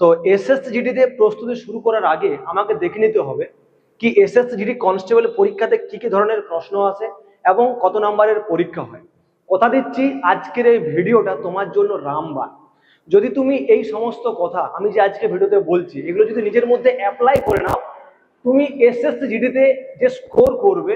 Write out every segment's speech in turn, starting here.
তো এসএসজিডিতে প্রস্তুতি শুরু করার আগে আমাকে দেখে নিতে হবে কি এসএসজিডি কনস্টেবল পরীক্ষাতে কি কি ধরনের প্রশ্ন আসে এবং কত নম্বরের পরীক্ষা হয়। কথা দিচ্ছি আজকের এই ভিডিওটা তোমার জন্য রামবান যদি তুমি এই সমস্ত কথা আমি যে আজকে ভিডিওতে বলছি, এগুলো যদি নিজের মধ্যে অ্যাপ্লাই করে নাও, তুমি এসএসজিডিতে যে স্কোর করবে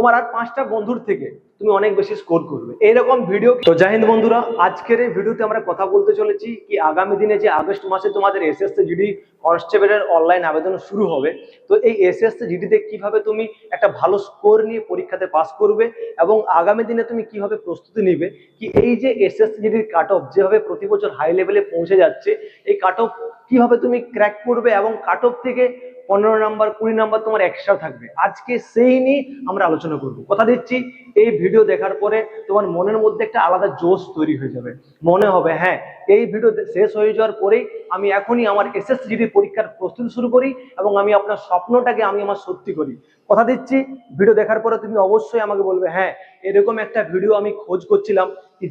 তোমার আর পাঁচটা বন্ধুর থেকে তুমি অনেক বেশি স্কোর করবে। এইরকম ভিডিও তো জাহিদ হিন্দ বন্ধুরা, আজকের এই ভিডিওতে আমরা কথা বলতে চলেছি কি আগামী দিনে যে আগস্ট মাসে তোমাদের এসএসসি জিডি কনস্টেবলের অনলাইন আবেদন শুরু হবে, তো এই এসএসসি জিডিতে কীভাবে তুমি একটা ভালো স্কোর নিয়ে পরীক্ষাতে পাস করবে এবং আগামী দিনে তুমি কীভাবে প্রস্তুতি নিবে, কি এই যে এসএসসি জিডির কাট অফ যেভাবে প্রতি বছর হাই লেভেলে পৌঁছে যাচ্ছে, এই কাট অফ কীভাবে তুমি ক্র্যাক করবে এবং কাট অফ থেকে পনেরো নাম্বার, কুড়ি নাম্বার তোমার এক্সট্রা থাকবে। আজকে সেই নিয়ে আমরা আলোচনা করব। কথা দিচ্ছি, এই ভিডিও দেখার পরে তোমার মনের মধ্যে একটা আলাদা জোশ তৈরি হয়ে যাবে। মনে হবে হ্যাঁ এই ভিডিও শেষ হয়ে যাওয়ার পরেই আমি এখনই আমার এসএসজিডি পরীক্ষার প্রস্তুতি শুরু করি এবং আমি আপনার স্বপ্নটাকে আমি আমার সত্যি করি। কথা দিচ্ছি ভিডিও দেখার পরে তুমি অবশ্যই আমাকে বলবে হ্যাঁ এরকম একটা ভিডিও আমি খোঁজ করছিলাম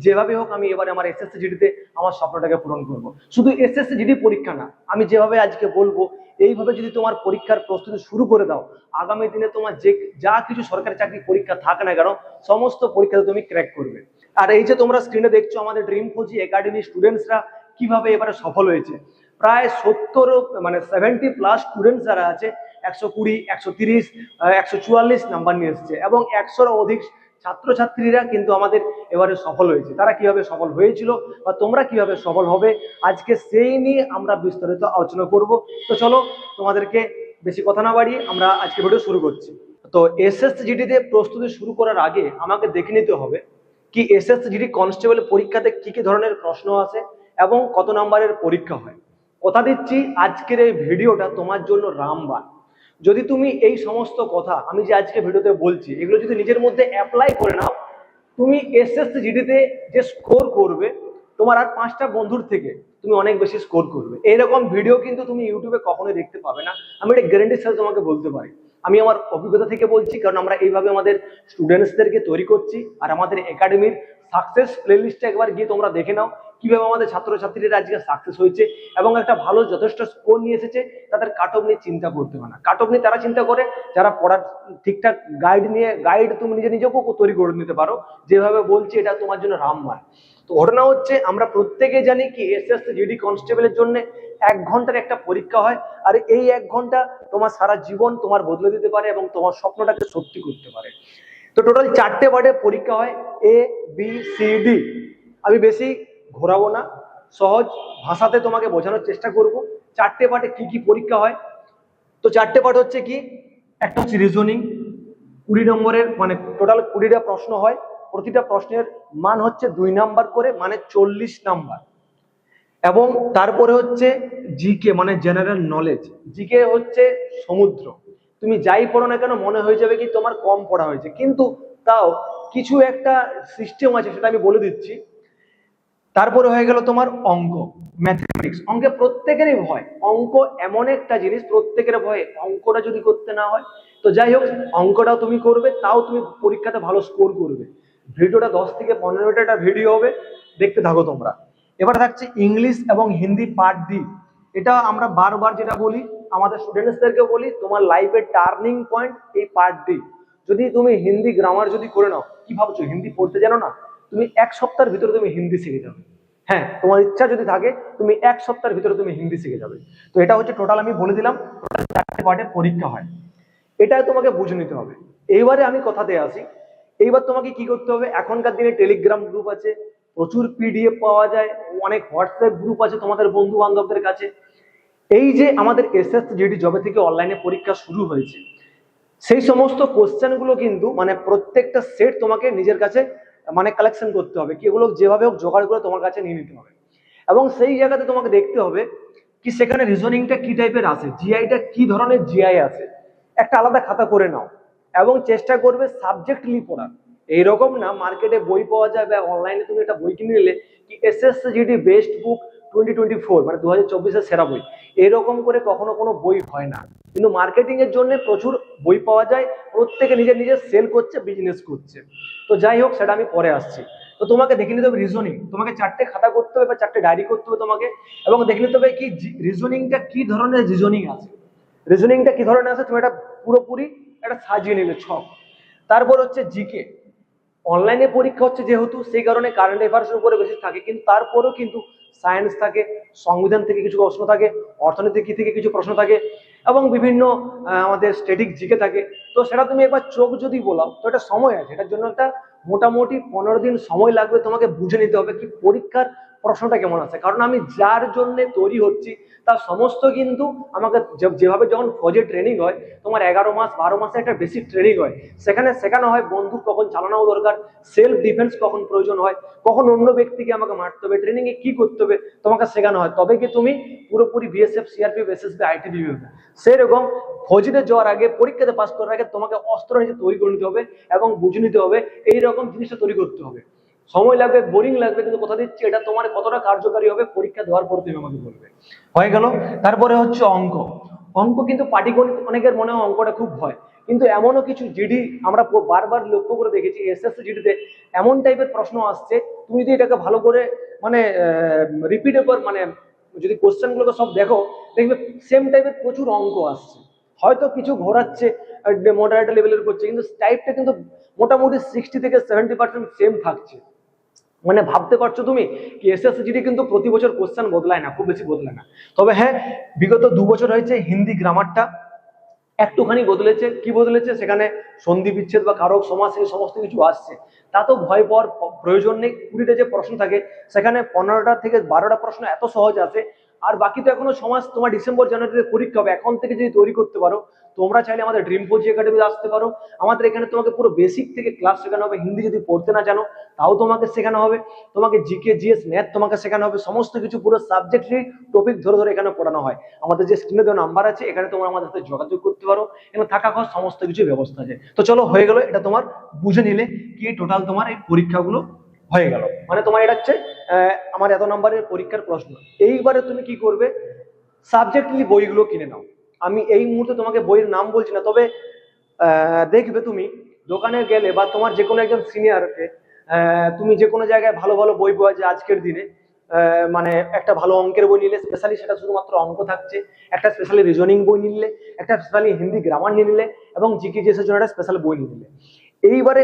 যেভাবে হোক আমি এবারে আমার এসএসসি জিডিতে আমার স্বপ্নটাকে পূরণ করব। শুধু এসএসসি জিডি পরীক্ষা না, আমি যেভাবে আজকে বলব, এইভাবে যদি তোমার পরীক্ষার প্রস্তুতি শুরু করে দাও, আগামী দিনে তোমার যে, যা কিছু সরকারি চাকরি পরীক্ষা থাক না কেন, সমস্ত পরীক্ষাতে তুমি ক্র্যাক করবে। আর এই যে তোমরা স্ক্রিনে দেখছ আমাদের ড্রিম কোচি একাডেমি স্টুডেন্টসরা কীভাবে এবারে সফল হয়েছে। প্রায় সত্তর মানে সেভেন্টি প্লাস স্টুডেন্টস যারা আছে, একশো কুড়ি, একশো তিরিশ একশো চুয়াল্লিশ নাম্বার নিয়ে এসছে এবং একশোর অধিক ছাত্রছাত্রীরা কিন্তু আমাদের এবারে সফল হয়েছে। তারা কীভাবে সফল হয়েছিল বা তোমরা কীভাবে সফল হবে, আজকে সেই নিয়ে আমরা বিস্তারিত আলোচনা করব। তো চলো, তোমাদেরকে বেশি কথা না বাড়িয়ে আমরা আজকে ভিডিও শুরু করছি। তো এসএসজিডিতে প্রস্তুতি শুরু করার আগে আমাকে দেখে নিতে হবে কি এসএসজিডি কনস্টেবল পরীক্ষাতে কি কি ধরনের প্রশ্ন আসে এবং কত নম্বরের পরীক্ষা হয়। কথা দিচ্ছি আজকের এই ভিডিওটা তোমার জন্য রামবান যদি তুমি এই সমস্ত কথা আমি যে আজকে ভিডিওতে বলছি, এগুলো যদি নিজের মধ্যে অ্যাপ্লাই করে নাও, তুমি এসএসসি জিডিতে যে স্কোর করবে, তোমার আর পাঁচটা বন্ধুর থেকে তুমি অনেক বেশি স্কোর করবে। এইরকম ভিডিও কিন্তু তুমি ইউটিউবে কখনোই দেখতে পাবে না। আমি এটা গ্যারেন্টির সাথে তোমাকে বলতে পারি। আমি আমার অভিজ্ঞতা থেকে বলছি, কারণ আমরা এইভাবে আমাদের স্টুডেন্টসদেরকে তৈরি করছি, আর আমাদের একাডেমির সাকসেস প্লেলিস্টে একবার গিয়ে তোমরা দেখে নাও। কীভাবে আমাদের ছাত্রছাত্রীরা আজকে সাকসেস হয়েছে এবং একটা ভালো যথেষ্ট স্কোর নিয়ে এসেছে, তাদের কাট অফ নিয়ে চিন্তা করতে হয় না। কাট অফ নিয়ে তারা চিন্তা করে, যারা পড়ার ঠিকঠাক গাইড নিয়ে গাইড তুমি নিজে নিজেকেও তৈরি করে নিতে পারো। যেভাবে বলছি, এটা তোমার জন্য রামবান তো ঘটনা হচ্ছে, আমরা প্রত্যেকে জানি কি এসএস জিডি কনস্টেবলের জন্য এক ঘণ্টার একটা পরীক্ষা হয়, আর এই এক ঘণ্টা তোমার সারা জীবন তোমার বদলে দিতে পারে এবং তোমার স্বপ্নটাকে সত্যি করতে পারে। তো টোটাল চারটে ওয়ার্ডে পরীক্ষা হয় এ বি সি ডি আমি বেশি ঘোরাবো না। সহজ ভাষাতে তোমাকে বোঝানোর চেষ্টা করব। চারটে পার্টে কি কি পরীক্ষা হয়? তো চারটে পার্ট হচ্ছে কি, একটা হচ্ছে রিজনিং কুড়ি নম্বরের মানে টোটাল কুড়িটা প্রশ্ন হয়। প্রতিটা প্রশ্নের মান হচ্ছে দুই নাম্বার করে মানে চল্লিশ নাম্বার। এবং তারপরে হচ্ছে জিকে মানে জেনারেল নলেজ জিকে হচ্ছে সমুদ্র। তুমি যাই পড়ো না কেন, মনে হয়ে যাবে কি তোমার কম পড়া হয়েছে। কিন্তু তাও কিছু একটা সিস্টেম আছে, সেটা আমি বলে দিচ্ছি। তারপরে হয়ে গেল তোমার অঙ্ক ম্যাথমেটিক্স অঙ্কে প্রত্যেকেরই ভয়। অঙ্ক এমন একটা জিনিস, প্রত্যেকের ভয়ে। অঙ্কটা যদি করতে না হয়, তো যাই হোক, অঙ্কটাও তুমি করবে, তাও তুমি পরীক্ষাতে ভালো স্কোর করবে। ভিডিওটা দশ থেকে পনেরো একটা ভিডিও হবে, দেখতে থাকো তোমরা। এবার থাকছে ইংলিশ এবং হিন্দি পার্ট ডি এটা আমরা বারবার যেটা বলি, আমাদের স্টুডেন্টসদেরকে বলি, তোমার লাইফের টার্নিং পয়েন্ট এই পার্ট ডি যদি তুমি হিন্দি গ্রামার যদি করে নাও, কি ভাবছ? হিন্দি পড়তে জানো না? তুমি এক সপ্তাহের ভিতরে তুমি হিন্দি শিখে যাবে। হ্যাঁ তোমার ইচ্ছা যদি থাকে, তুমি এক সপ্তাহের ভিতরে তুমি হিন্দি শিখে যাবে। তো এটা হচ্ছে টোটাল আমি বলে দিলাম টোটাল চারটে পার্টে পরীক্ষা হয়। এটা তোমাকে বুঝে নিতে হবে। এইবারে আমি কথাতে আসি। এইবার তোমাকে কি করতে হবে? এখনকার দিনে টেলিগ্রাম গ্রুপ আছে, প্রচুর পিডিএফ পাওয়া যায়, অনেক হোয়াটসঅ্যাপ গ্রুপ আছে তোমাদের বন্ধু বান্ধবদের কাছে। এই যে আমাদের এস এস জিডি জবে থেকে অনলাইনে পরীক্ষা শুরু হয়েছে, সেই সমস্ত কোশ্চেনগুলো কিন্তু মানে প্রত্যেকটা সেট তোমাকে নিজের কাছে মানে কালেকশন করতে হবে, কি এগুলো যেভাবে হোক জোগাড় করে তোমার কাছে নিয়ে নিতে হবে। এবং সেই জায়গাতে তোমাকে দেখতে হবে কি সেখানে রিজনিংটা কি টাইপের আছে জিআইটা কি ধরনের জিআই আছে, একটা আলাদা খাতা করে নাও। এবং চেষ্টা করবে সাবজেক্টলি পড়ার। এইরকম না মার্কেটে বই পাওয়া যায় বা অনলাইনে তুমি একটা বই কিনে নিলে, কি S S GD best book twenty twenty four মানে দু হাজার সেরা বই। এরকম করে কখনো কোনো বই হয় না। কিন্তু মার্কেটিং এর জন্য প্রচুর বই পাওয়া যায়, প্রত্যেকে নিজের নিজের সেল করছে বিজনেস করছে। তো যাই হোক, সেটা আমি পরে আসছি। তো তোমাকে দেখে নিতে হবে রিজনিং তোমাকে চারটে খাতা করতে হবে বা চারটে ডায়েরি করতে হবে তোমাকে। এবং দেখে নিতে হবে কি রিজনিংটা কি ধরনের রিজনিং আছে? রিজনিংটা কি ধরনের আছে? তুমি এটা পুরোপুরি একটা সাজিয়ে নিলে ছক। তারপর হচ্ছে জিকে অনলাইনে পরীক্ষা হচ্ছে যেহেতু, সেই কারণে কারেন্ট অ্যাফেয়ার্সের উপরে বেশি থাকে, কিন্তু তারপরেও কিন্তু সায়েন্স থাকে, সংবিধান থেকে কিছু প্রশ্ন থাকে, অর্থনীতি থেকে কিছু প্রশ্ন থাকে, এবং বিভিন্ন আমাদের স্টেটিক জিকে থাকে। তো সেটা তুমি একবার চোখ যদি বলাও, তো এটা সময় আছে। এটার জন্য একটা মোটামুটি পনেরো দিন সময় লাগবে তোমাকে বুঝে নিতে হবে কি পরীক্ষার প্রশ্নটা কেমন আছে? কারণ আমি যার জন্য তৈরি হচ্ছি, তার সমস্ত কিন্তু আমাকে যেভাবে যখন ফৌজে ট্রেনিং হয়, তোমার এগারো মাস, বারো মাসে একটা বেসিক ট্রেনিং হয়। সেখানে শেখানো হয় বন্দুক কখন চালানো দরকার সেলফ ডিফেন্স কখন প্রয়োজন হয়, কখন অন্য ব্যক্তিকে আমাকে মারতে হবে ট্রেনিং এ কি করতে হবে, তোমাকে শেখানো হয়। তবে কি তুমি পুরোপুরি বিএসএফ সিআরপি এসএসবি আইটিবি সেরকম ফৌজিতে যাওয়ার আগে, পরীক্ষাতে পাস করার আগে তোমাকে অস্ত্র নিজে তৈরি করে নিতে হবে এবং বুঝে নিতে হবে, এইরকম জিনিসটা তৈরি করতে হবে। সময় লাগবে বোরিং লাগবে, কিন্তু কথা দিচ্ছি, এটা তোমার কতটা কার্যকারী হবে, পরীক্ষা দেওয়ার পর তুমি আমাকে বলবে। হয়ে গেল তারপরে হচ্ছে অঙ্ক। অঙ্ক কিন্তু পাটিগণিত অনেকের মনে হয় অঙ্কটা খুব ভয়। কিন্তু এমনও কিছু জিডি আমরা বারবার লক্ষ্য করে দেখেছি, এসএসসি জিডিতে এমন টাইপের প্রশ্ন আসছে, তুমি যদি এটাকে ভালো করে মানে রিপিট পর মানে যদি কোশ্চেন গুলোকে সব দেখো, দেখবে সেম টাইপের প্রচুর অঙ্ক আসছে। হয়তো কিছু ঘোরাচ্ছে মডারেট লেভেলের করছে, কিন্তু টাইপটা কিন্তু মোটামুটি সিক্সটি থেকে সেভেন্টি পার্সেন্ট সেম থাকছে। মানে ভাবতে পারছ তুমি? কি এসএসসি জিডি কিন্তু প্রতি বছর কোশ্চেন বদলায় না, খুব বেশি বদলায় না। তবে হ্যাঁ বিগত দু বছর হয়েছে হিন্দি গ্রামারটা একটুখানি বদলেছে। কি বদলেছে? সেখানে সন্ধি বিচ্ছেদ বা কারক সমাজ এই সমস্ত কিছু আসছে। তা তো ভয় পাওয়ার প্রয়োজন নেই। কুড়িটা যে প্রশ্ন থাকে, সেখানে পনেরোটা থেকে বারোটা প্রশ্ন এত সহজ আছে। আর বাকি তো এখনও সমাজ তোমার ডিসেম্বর জানুয়ারিতে পরীক্ষা হবে। এখন থেকে যদি তৈরি করতে পারো তোমরা চাইলে আমাদের ড্রিম কোচ একাডেমিতে আসতে পারো। আমাদের এখানে তোমাকে পুরো বেসিক থেকে ক্লাস শেখানো হবে। হিন্দি যদি পড়তে না জানো, তাও তোমাকে শেখানো হবে। তোমাকে জিকে জিএস ম্যাথ তোমাকে শেখানো হবে। সমস্ত কিছু পুরো সাবজেক্টেরই টপিক ধরে ধরে এখানে পড়ানো হয়। আমাদের যে স্ক্রিনে দেওয়া নাম্বার আছে, এখানে তোমরা আমাদের সাথে যোগাযোগ করতে পারো। এখানে থাকা খাওয়া সমস্ত কিছু ব্যবস্থা আছে। তো চলো, হয়ে গেল। এটা তোমার বুঝে নিলে কি টোটাল তোমার এই পরীক্ষাগুলো হয়ে গেল। মানে তোমার এটা হচ্ছে আমার এত নম্বরের পরীক্ষার প্রশ্ন। এইবারে তুমি কি করবে? সাবজেক্টলি বইগুলো কিনে নাও। আমি এই মুহূর্তে তোমাকে বইয়ের নাম বলছি না, তবে দেখবে তুমি, দোকানে গেলে বা তোমার যে কোনো একজন সিনিয়রকে তুমি যে কোনো জায়গায় ভালো ভালো বই পাওয়া যায় আজকের দিনে মানে একটা ভালো অঙ্কের বই নিলে স্পেশালি সেটা শুধুমাত্র অঙ্ক থাকছে, একটা স্পেশালি রিজনিং বই নিলে, একটা স্পেশালি হিন্দি গ্রামার নিয়ে নিলে এবং জিকে জিএসের জন্য একটা স্পেশাল বই নিয়ে নিলে। এইবারে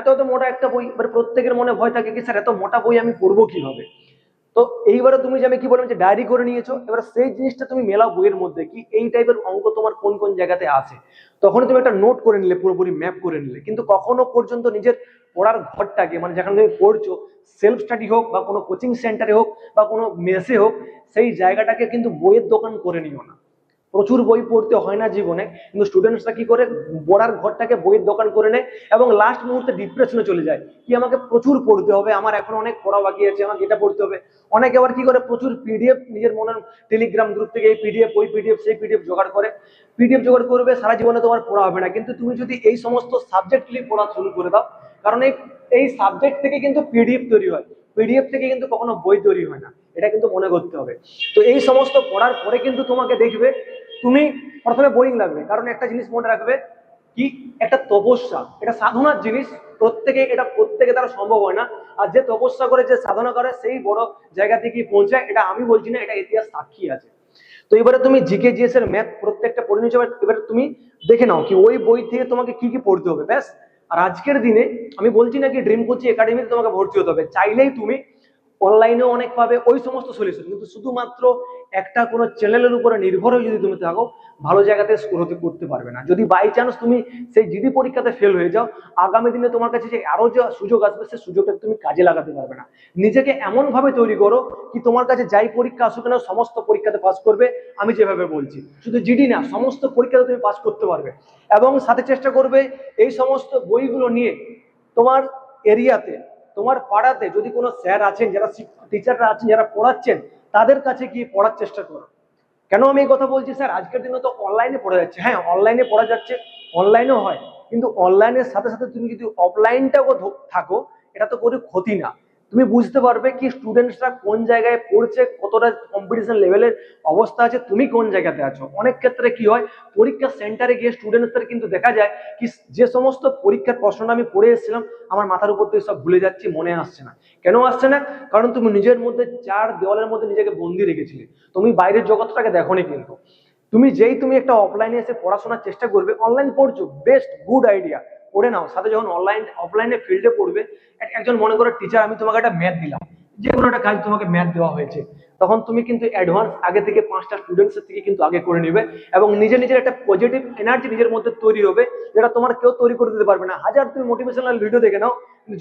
এত এত মোটা একটা বই, এবারে প্রত্যেকের মনে ভয় থাকে কি, স্যার, এত মোটা বই আমি পড়ব কীভাবে? তো এইবারে তুমি যে আমি কি বললাম যে ডায়েরি করে নিয়েছো, এবার সেই জিনিসটা তুমি মেলাও বইয়ের মধ্যে কি এই টাইপের অঙ্ক তোমার কোন কোন জায়গাতে আছে? তখন তুমি একটা নোট করে নিলে, পুরোপুরি ম্যাপ করে নিলে। কিন্তু কখনো পর্যন্ত নিজের পড়ার ঘরটাকে মানে যেখানে তুমি পড়ছো সেলফ স্টাডি হোক বা কোনো কোচিং সেন্টারে হোক বা কোনো মেসে হোক, সেই জায়গাটাকে কিন্তু বইয়ের দোকান করে নিও না। প্রচুর বই পড়তে হয় না জীবনে, কিন্তু স্টুডেন্টসরা কি করে? পড়ার ঘরটাকে বইয়ের দোকান করে নেয় এবং লাস্ট মুহূর্তে ডিপ্রেশনে চলে যায়। কি আমাকে প্রচুর পড়তে হবে? আমার এখন অনেক পড়া বাকি আছে আমাকে এটা পড়তে হবে? অনেকে আবার কি করে? প্রচুর পিডিএফ নিজের মনের টেলিগ্রাম গ্রুপ থেকে এই পিডিএফ ওই পিডিএফ সেই পিডিএফ জোগাড় করে। পিডিএফ জোগাড় করবে, সারা জীবনে তোমার পড়া হবে না। কিন্তু তুমি যদি এই সমস্ত সাবজেক্টগুলি পড়া শুরু করে দাও, কারণ এই এই সাবজেক্ট থেকে কিন্তু পিডিএফ তৈরি হয়। পিডিএফ থেকে কিন্তু কখনো বই তৈরি হয় না। এটা কিন্তু মনে করতে হবে। তো এই সমস্ত পড়ার পরে কিন্তু তোমাকে দেখবে তুমি প্রথমে বোরিং লাগবে, কারণ একটা জিনিস মনে রাখবে কি? একটা তপস্যা। এটা সাধনার জিনিস, প্রত্যেকে, এটা প্রত্যেকে দ্বারা সম্ভব হয় না। আর যে তপস্যা করে, যে সাধনা করে, সেই বড় জায়গা থেকে পৌঁছায়, এটা আমি বলছি না, এটা ইতিহাস সাক্ষী আছে। তো এবারে তুমি জিকে জিএস এর ম্যাথ প্রত্যেকটা পড়ে এবার এবারে তুমি দেখে নাও কি ওই বই থেকে তোমাকে কি কি পড়তে হবে, ব্যাস। আর আজকের দিনে আমি বলছি না কি ড্রিম কোচিং একাডেমিতে তোমাকে ভর্তি হতে হবে, চাইলেই তুমি অনলাইনেও অনেক পাবে, ওই সমস্ত সলিউশন কিন্তু শুধুমাত্র একটা কোনো চ্যানেলের উপরে নির্ভর হয়ে যদি তুমি থাকো, ভালো জায়গাতে স্কোর হতে করতে পারবে না। যদি বাই চান্স তুমি সেই জিডি পরীক্ষাতে ফেল হয়ে যাও, আগামী দিনে তোমার কাছে যে আরও যে সুযোগ আসবে সেই সুযোগটা তুমি কাজে লাগাতে পারবে না। নিজেকে এমনভাবে তৈরি করো কি তোমার কাছে যাই পরীক্ষা আসুক না সমস্ত পরীক্ষাতে পাস করবে। আমি যেভাবে বলছি, শুধু জিডি না, সমস্ত পরীক্ষাতে তুমি পাস করতে পারবে। এবং সাথে চেষ্টা করবে এই সমস্ত বইগুলো নিয়ে তোমার এরিয়াতে তোমার পাড়াতে যদি কোনো স্যার আছেন, যারা টিচাররা আছেন, যারা পড়াচ্ছেন, তাদের কাছে গিয়ে পড়ার চেষ্টা করো। কেন আমি এই কথা বলছি স্যার? আজকের দিনে তো অনলাইনে পড়া যাচ্ছে। হ্যাঁ অনলাইনে পড়া যাচ্ছে অনলাইনেও হয়। কিন্তু অনলাইনের সাথে সাথে তুমি যদি অফলাইনটাও থাকো, এটা তো কোনো ক্ষতি না। তুমি বুঝতে পারবে কি স্টুডেন্টসরা কোন জায়গায় পড়ছে, কতটা কম্পিটিশন লেভেলের অবস্থা আছে, তুমি কোন জায়গাতে আছো? অনেক ক্ষেত্রে কি হয় পরীক্ষা সেন্টারে গিয়ে স্টুডেন্টসদের কিন্তু দেখা যায় কি যে সমস্ত পরীক্ষার প্রশ্নটা আমি পড়ে এসেছিলাম, আমার মাথার উপর থেকে সব ভুলে যাচ্ছি, মনে আসছে না। কেন আসছে না? কারণ তুমি নিজের মধ্যে চার দেওয়ালের মধ্যে নিজেকে বন্দি রেখেছিলে। তুমি বাইরের জগৎটাকে দেখোনি কিন্তু। তুমি যেই তুমি একটা অফলাইনে এসে পড়াশোনার চেষ্টা করবে অনলাইন পড়ছো বেস্ট গুড আইডিয়া পড়ে নাও। সাথে যখন অনলাইন অফলাইনে ফিল্ডে পড়বে একজন মনে করো টিচার আমি তোমাকে একটা ম্যাথ দিলাম। যে কোনো একটা কাজ তোমাকে ম্যাথ দেওয়া হয়েছে। তখন তুমি কিন্তু অ্যাডভান্স আগে থেকে পাঁচটা স্টুডেন্টসের থেকে কিন্তু আগে করে নিবে এবং নিজে নিজের একটা পজিটিভ এনার্জি নিজের মধ্যে তৈরি হবে, যেটা তোমার কেউ তৈরি করে দিতে পারবে না। হাজার তুমি মোটিভেশনাল ভিডিও দেখে নাও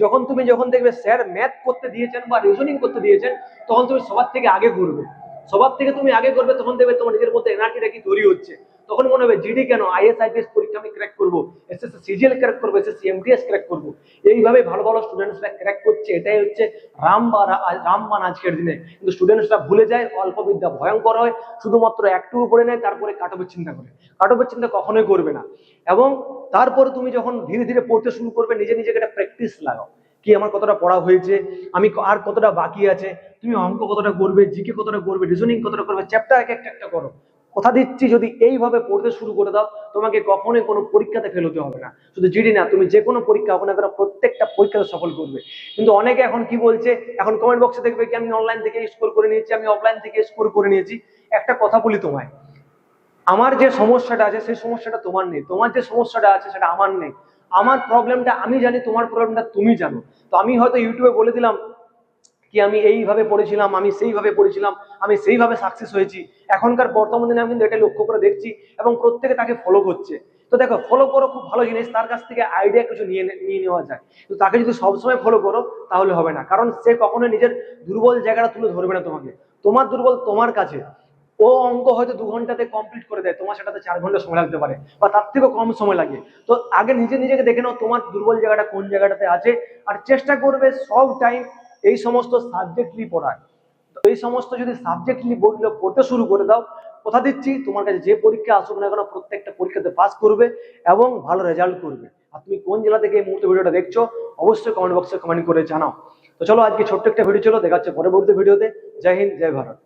যখন তুমি যখন দেখবে, স্যার ম্যাথ করতে দিয়েছেন বা রিজনিং করতে দিয়েছেন, তখন তুমি সবার থেকে আগে ঘুরবে। সবার থেকে তুমি আগে করবে তখন দেখবে তোমার নিজের মধ্যে এনার্জিটা কি তৈরি হচ্ছে। তখন মনে হবে জিডি কেন? আইএস আইপিএস পরীক্ষা আমি ক্র্যাক করব। এসএসসি সিজিএল ক্র্যাক করব এসএসসি এমটিএস ক্র্যাক করব। এইভাবে ভালো ভালো স্টুডেন্টসরা ক্র্যাক করছে। এটাই হচ্ছে রামবান রামবান আজকের দিনে। কিন্তু স্টুডেন্টসরা ভুলে যায় অল্প বিদ্যা ভয়ঙ্কর হয়, শুধুমাত্র একটু উপরে নেয়, তারপরে কাটবের চিন্তা করে। কাটবের চিন্তা কখনোই করবে না। এবং তারপরে তুমি যখন ধীরে ধীরে পড়তে শুরু করবে, নিজে নিজেকে একটা প্র্যাকটিস লাগাও। কি আমার কতটা পড়া হয়েছে? আমি আর কতটা বাকি আছে? তুমি অঙ্ক কতটা করবে? জিকে কতটা করবে? রিজনিং কতটা করবে? চ্যাপ্টার এক একটা করো। কথা দিচ্ছি, যদি এইভাবে পড়তে শুরু করে দাও, তোমাকে কখনোই কোনো পরীক্ষাতে ফেল হতে হবে না। শুধু জিডি না, তুমি যে কোনো পরীক্ষা হোক না কেন প্রত্যেকটা পরীক্ষাতে সফল করবে। কিন্তু অনেকে এখন কি বলছে, এখন কমেন্ট বক্সে দেখবে কি, আমি অনলাইন থেকে স্কোর করে নিয়েছি, আমি অফলাইন থেকে স্কোর করে নিয়েছি। একটা কথা বলি তোমায়, আমার যে সমস্যাটা আছে, সেই সমস্যাটা তোমার নেই। তোমার যে সমস্যাটা আছে, সেটা আমার নেই। আমার প্রবলেমটা আমি জানি, তোমার প্রবলেমটা তুমি জানো। তো আমি হয়তো ইউটিউবে বলে দিলাম কি আমি এইভাবে পড়েছিলাম, আমি সেইভাবে পড়েছিলাম, আমি সেইভাবে সাকসেস হয়েছি। এখনকার বর্তমান দিনে আমি কিন্তু এটা লক্ষ্য করে দেখছি এবং প্রত্যেকে তাকে ফলো করছে। তো দেখো ফলো করো খুব ভালো জিনিস, তার কাছ থেকে আইডিয়া কিছু নিয়ে নিয়ে নেওয়া যায়। তো তাকে যদি সবসময় ফলো করো, তাহলে হবে না। কারণ সে কখনোই নিজের দুর্বল জায়গাটা তুলে ধরবে না তোমাকে। তোমার দুর্বল তোমার কাছে। ও অঙ্ক হয়তো দু ঘন্টাতে কমপ্লিট করে দেয়, তোমার সেটাতে চার ঘণ্টা সময় লাগতে পারে বা তার থেকেও কম সময় লাগে। তো আগে নিজে নিজেকে দেখে নাও তোমার দুর্বল জায়গাটা কোন জায়গাটাতে আছে। আর চেষ্টা করবে সব টাইম এই সমস্ত সাবজেক্টলি পড়ায়। এই সমস্ত যদি সাবজেক্টলি বইগুলো পড়তে শুরু করে দাও, কথা দিচ্ছি, তোমার কাছে যে পরীক্ষা আসুক না কেন, প্রত্যেকটা পরীক্ষাতে পাস করবে এবং ভালো রেজাল্ট করবে। আর তুমি কোন জেলা থেকে এই মুহূর্তে ভিডিওটা দেখছ, অবশ্যই কমেন্ট বক্সে কমেন্ট করে জানাও। তো চলো, আজকে ছোট্ট একটা ভিডিও ছিল দেখা হচ্ছে পরবর্তী ভিডিওতে জয় হিন্দ, জয় ভারত।